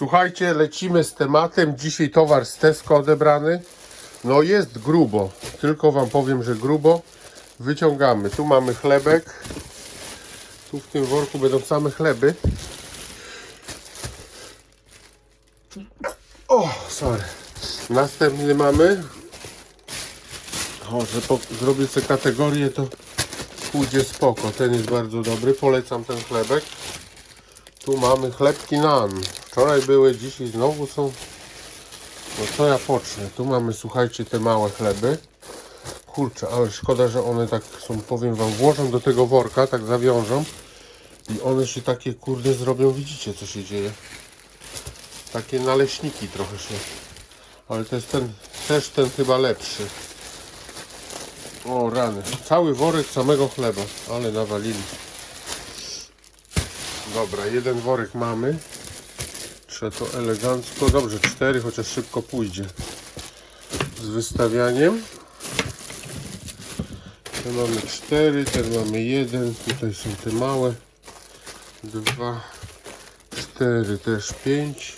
Słuchajcie, lecimy z tematem. Dzisiaj towar z Tesco odebrany. No jest grubo, tylko wam powiem, że grubo. Wyciągamy. Tu mamy chlebek. Tu w tym worku będą same chleby. O, sorry. Następny mamy. O, że po, zrobię sobie kategorię, to pójdzie spoko. Ten jest bardzo dobry. Polecam ten chlebek. Tu mamy chlebki nan. Wczoraj były, dzisiaj znowu są. No co ja pocznę? Tu mamy, słuchajcie, te małe chleby. Kurczę, ale szkoda, że one tak są, powiem wam, włożą do tego worka, tak zawiążą. I one się takie, kurde, zrobią. Widzicie, co się dzieje? Takie naleśniki trochę się. Ale to jest ten, też ten chyba lepszy. O rany. Cały worek samego chleba. Ale nawalili. Dobra, jeden worek mamy. Trzeba to elegancko. Dobrze, cztery, chociaż szybko pójdzie. Z wystawianiem. Ten mamy cztery, ten mamy jeden. Tutaj są te małe. Dwa, cztery, też pięć.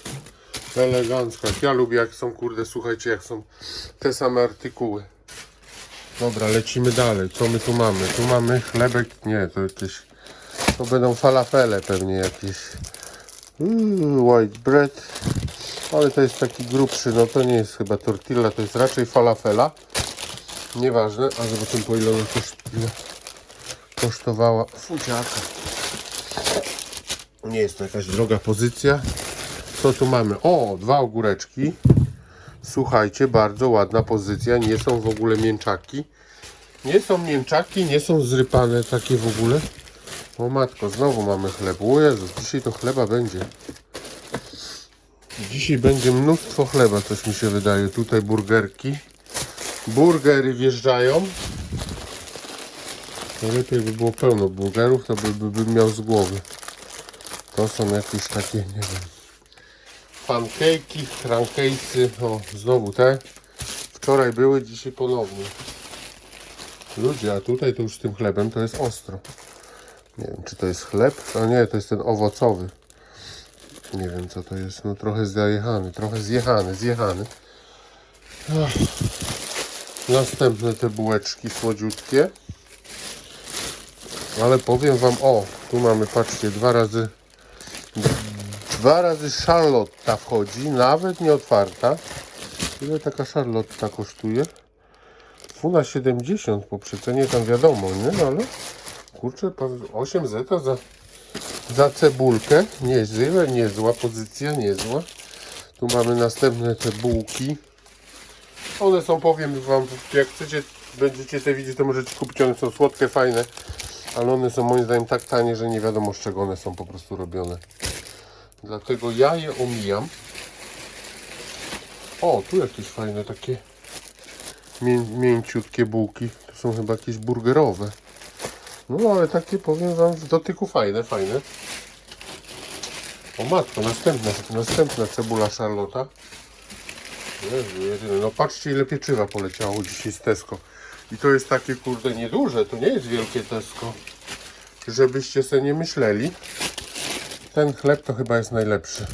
Elegancko. Jak ja lubię, jak są, kurde, słuchajcie, jak są te same artykuły. Dobra, lecimy dalej. Co my tu mamy? Tu mamy chlebek. Nie, to jakieś. To będą falafele pewnie jakieś. Mm, white bread. Ale to jest taki grubszy. No to nie jest chyba tortilla, to jest raczej falafela. Nieważne. A zobaczymy po ile ona kosztowała. Fuciaka. Nie jest to jakaś droga pozycja. Co tu mamy? O, dwa ogóreczki. Słuchajcie, bardzo ładna pozycja. Nie są w ogóle mięczaki. Nie są mięczaki, nie są zrypane takie w ogóle. O matko, znowu mamy chleb. O Jezus, dzisiaj to chleba będzie. Dzisiaj będzie mnóstwo chleba, coś mi się wydaje. Tutaj burgerki. Burgery wjeżdżają. Najlepiej by było pełno burgerów, to by, by, bym miał z głowy. To są jakieś takie, nie wiem, pancake'i, francake'sy. O, znowu te. Wczoraj były, dzisiaj ponownie. Ludzie, a tutaj to już z tym chlebem to jest ostro. Nie wiem, czy to jest chleb? A nie, to jest ten owocowy. Nie wiem, co to jest. No trochę zjechany, trochę zjechany, zjechany. Ach. Następne te bułeczki słodziutkie. Ale powiem wam, o, tu mamy, patrzcie, dwa razy dwa razy szarlotta wchodzi, nawet nie otwarta. Ile taka szarlotta kosztuje? Funa 70 po przecenie tam wiadomo, nie? No ale kurczę, pan- 8 zeta za, za cebulkę. Niezłe, niezła pozycja, niezła. Tu mamy następne te bułki. One są, powiem wam, jak chcecie, będziecie te widzieć, to możecie kupić. One są słodkie, fajne, ale one są moim zdaniem tak tanie, że nie wiadomo z czego one są po prostu robione. Dlatego ja je omijam. O, tu jakieś fajne takie mię, mięciutkie bułki. To są chyba jakieś burgerowe. No ale takie powiem wam w dotyku fajne, fajne. O matko, następna, następna cebula szarlota. Jezu, jedyne. No patrzcie ile pieczywa poleciało dzisiaj z Tesco. I to jest takie kurde nieduże, to nie jest wielkie Tesco. Żebyście sobie nie myśleli. Ten chleb to chyba jest najlepszy.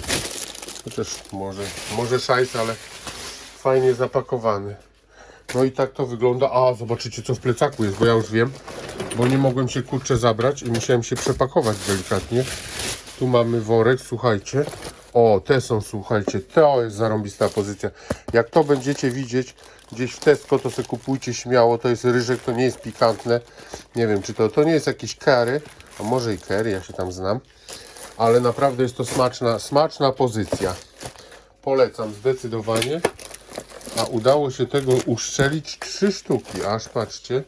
Chociaż może, może szajs, ale fajnie zapakowany. No i tak to wygląda. A, zobaczycie co w plecaku jest, bo ja już wiem. Bo nie mogłem się kurczę zabrać i musiałem się przepakować delikatnie. Tu mamy worek, słuchajcie. O, te są, słuchajcie, to jest zarąbista pozycja. Jak to będziecie widzieć gdzieś w Tesco, to sobie kupujcie śmiało. To jest ryżek, to nie jest pikantne. Nie wiem, czy to, to nie jest jakieś curry, a może i curry, ja się tam znam. Ale naprawdę jest to smaczna, smaczna pozycja. Polecam zdecydowanie. A udało się tego uszczelić trzy sztuki, aż patrzcie.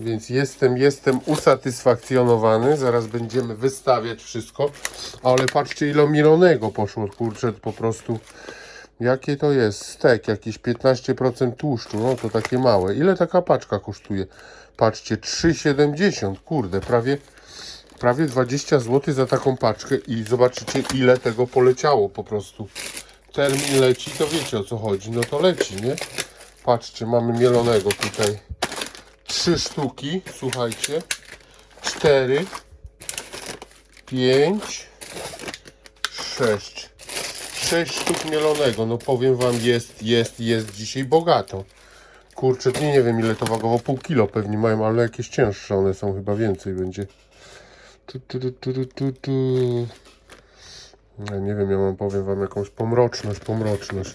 Więc jestem, jestem usatysfakcjonowany. Zaraz będziemy wystawiać wszystko. Ale patrzcie ile mielonego poszło. Kurczę, po prostu. Jakie to jest? Stek, jakieś 15% tłuszczu. No to takie małe. Ile taka paczka kosztuje? Patrzcie, 3,70. Kurde, prawie, prawie 20 zł za taką paczkę. I zobaczycie ile tego poleciało po prostu. Termin leci, to wiecie o co chodzi. No to leci, nie? Patrzcie, mamy mielonego tutaj trzy sztuki, słuchajcie, cztery, pięć, sześć. Sześć sztuk mielonego. No powiem wam, jest, jest, jest dzisiaj bogato. Kurczę, nie, nie wiem ile to wagowo, pół kilo pewnie mają, ale jakieś cięższe one są, chyba więcej będzie. Tu, tu, tu, tu, tu, tu. Ja nie wiem, ja mam, powiem wam, jakąś pomroczność, pomroczność.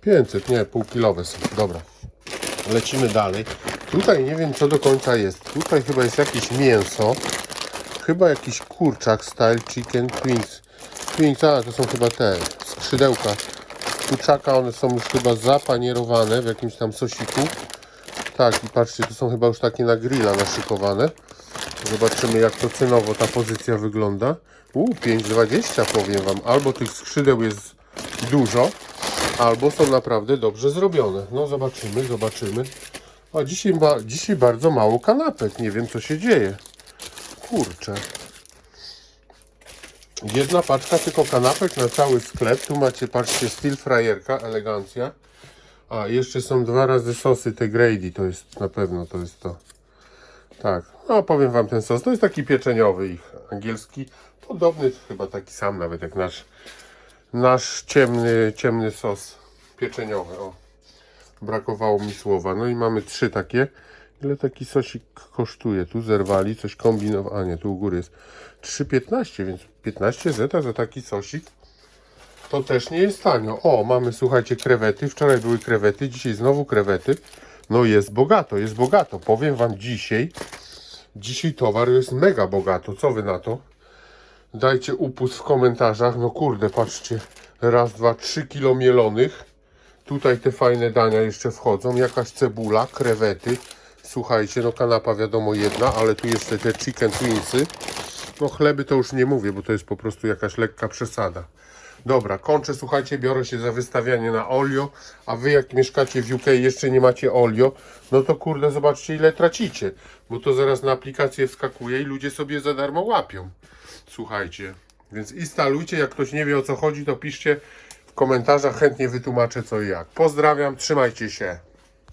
500, nie, półkilowe są, dobra. Lecimy dalej. Tutaj nie wiem co do końca jest. Tutaj chyba jest jakieś mięso. Chyba jakiś kurczak style chicken twins. Twins, a to są chyba te skrzydełka kurczaka. One są już chyba zapanierowane w jakimś tam sosiku. Tak i patrzcie, to są chyba już takie na grilla naszykowane. Zobaczymy jak to cenowo ta pozycja wygląda. U, 5,20 powiem Wam. Albo tych skrzydeł jest dużo, albo są naprawdę dobrze zrobione. No zobaczymy, zobaczymy. A dzisiaj, ba, dzisiaj bardzo mało kanapek. Nie wiem co się dzieje. Kurczę. Jedna paczka tylko kanapek na cały sklep. Tu macie, patrzcie, steel frajerka, elegancja. A, jeszcze są dwa razy sosy te Grady. To jest na pewno, to jest to. Tak, no powiem Wam ten sos. To jest taki pieczeniowy ich angielski. Podobny, chyba taki sam nawet jak nasz nasz ciemny, ciemny sos pieczeniowy. O, brakowało mi słowa. No i mamy trzy takie. Ile taki sosik kosztuje? Tu zerwali, coś kombinował. A nie, tu u góry jest 3,15, więc 15 zeta za taki sosik. To też nie jest tanio. O, mamy, słuchajcie, krewety. Wczoraj były krewety, dzisiaj znowu krewety. No jest bogato, jest bogato. Powiem Wam dzisiaj, dzisiaj towar jest mega bogato. Co Wy na to? Dajcie upust w komentarzach. No kurde, patrzcie. Raz, dwa, trzy kilo mielonych. Tutaj te fajne dania jeszcze wchodzą. Jakaś cebula, krewety. Słuchajcie, no kanapa wiadomo jedna, ale tu jeszcze te chicken twinsy. No chleby to już nie mówię, bo to jest po prostu jakaś lekka przesada. Dobra, kończę, słuchajcie, biorę się za wystawianie na olio, a wy jak mieszkacie w UK jeszcze nie macie olio, no to kurde, zobaczcie ile tracicie, bo to zaraz na aplikację wskakuje i ludzie sobie za darmo łapią. Słuchajcie, więc instalujcie, jak ktoś nie wie o co chodzi, to piszcie w komentarzach, chętnie wytłumaczę co i jak. Pozdrawiam, trzymajcie się.